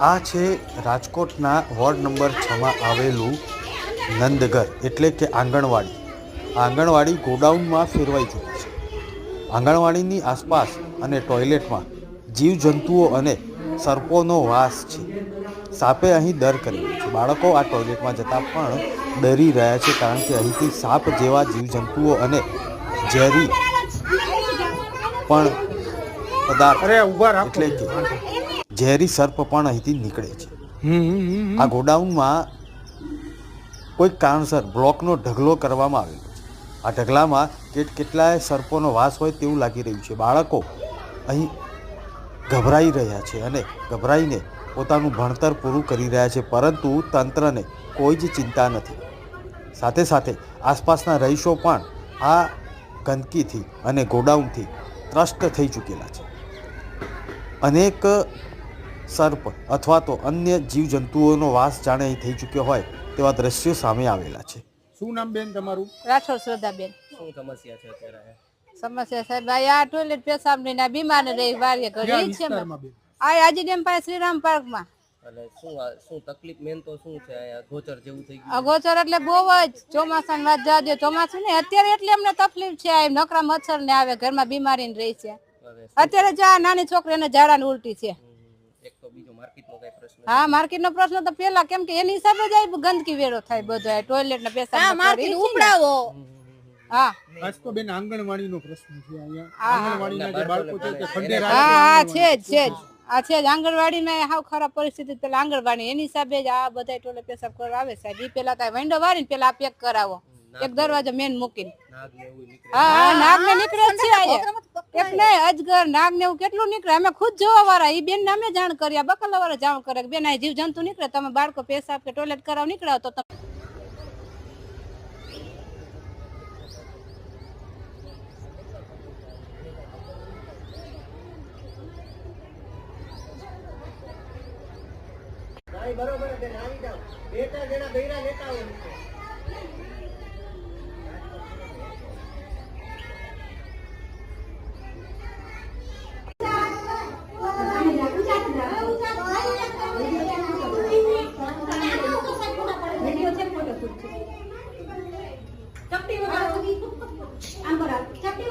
આ છે રાજકોટના વોર્ડ નંબર છમાં આવેલું નંદઘર એટલે કે આંગણવાડી. આંગણવાડી ગોડાઉનમાં ફેરવાઈ ચૂકી છે. આંગણવાડીની આસપાસ અને ટોયલેટમાં જીવજંતુઓ અને સર્પોનો વાસ છે. સાપે અહીં દર કર્યો છે. બાળકો આ ટોયલેટમાં જતાં પણ ડરી રહ્યા છે કારણ કે અહીંથી સાપ જેવા જીવજંતુઓ અને ઝેરી પણ પદાર્થ એટલે કે ઝેરી સર્પ પણ અહીંથી નીકળે છે. આ ગોડાઉનમાં કોઈક કારણસર બ્લોકનો ઢગલો કરવામાં આવેલો છે. આ ઢગલામાં કેટ કેટલાય સર્પોનો વાસ હોય તેવું લાગી રહ્યું છે. બાળકો અહીં ગભરાઈ રહ્યા છે અને ગભરાઈને પોતાનું ભણતર પૂરું કરી રહ્યા છે, પરંતુ તંત્રને કોઈ જ ચિંતા નથી. સાથે સાથે આસપાસના રહીશો પણ આ ગંદકીથી અને ગોડાઉનથી ત્રસ્ત થઈ ચૂકેલા છે. અનેક સર્પ અથવા તો અન્ય જીવજંતુઓનો વાસ જાણે અહીં થઈ ચૂક્યો હોય તેવા દ્રશ્યો સામે આવેલા છે. શું નામ બેન તમારું? રાઠોડ શ્રદ્ધાબેન. શું સમસ્યા છે અત્યારે? સમસ્યા સાહેબ આ આ ટોયલેટ પેશાબ ને બીમાર રહી વારે ઘડી છે આ આજી ડેમ પાસે શ્રીરામ પાર્કમાં અને શું શું તકલીફ મેન તો શું છે? અગોચર ગોચર જેવું થઈ ગયું અગોચર એટલે બહુ જ ચોમાસાની વાત જાજો ચોમાસું ને અત્યારે એટલે અમને તકલીફ છે એમ નકરા મચ્છર ને આવે ઘરમાં બીમારી ને રહી છે. અત્યારે જો આ નાની છોકરીને ઝાડા ને ઉલટી છે. એક તો બીજો માર્કેટનો કઈ પ્રશ્ન હા માર્કેટ પ્રશ્ન તો પેલા કેમ કે એની હિસાબે જ આ ગંદકી વેરો થાય બધો ટોયલેટ ને પેશાબ માર્કેટ ઉપડાવો. હા. આજ તો બેન આંગણવાડીનો પ્રશ્ન છે અહીંયા. આંગણવાડીના જે બાળકો છે તે ખંડે હા હા છે જ છે જ. આ છે જ આંગણવાડીમાં હાવ ખરાબ પરિસ્થિતિ પેલા આંગણવાડી એની હિસાબે જ આ બધા ટોલે પેશાબ કરવા આવે સાહેબ. એ પેલા કાંઈ વિન્ડો વાળીને પેલા આ પેક કરાવો. એક દરવાજો મેન મૂકીને. નાગ ને એવું નીકળે. હા હા નાગ ને નીકળે જ છે આજે. એક ને અજગર નાગ ને એવું કેટલું નીકળે. અમે ખુદ જોવા વાળા ઈ બેન અમે જાણ કર્યા બકલા વાળા જાણ કરે બેન આ જીવ જંતુ નીકળે. તમે બાળકો પેશાબ કે ટોયલેટ કરાવ નીકળાવ તો તમે બરોબર બેન આવી જાવ બેટા જેના બૈરા લેતા હોય Kapte mo daw. Ang barat. Kapte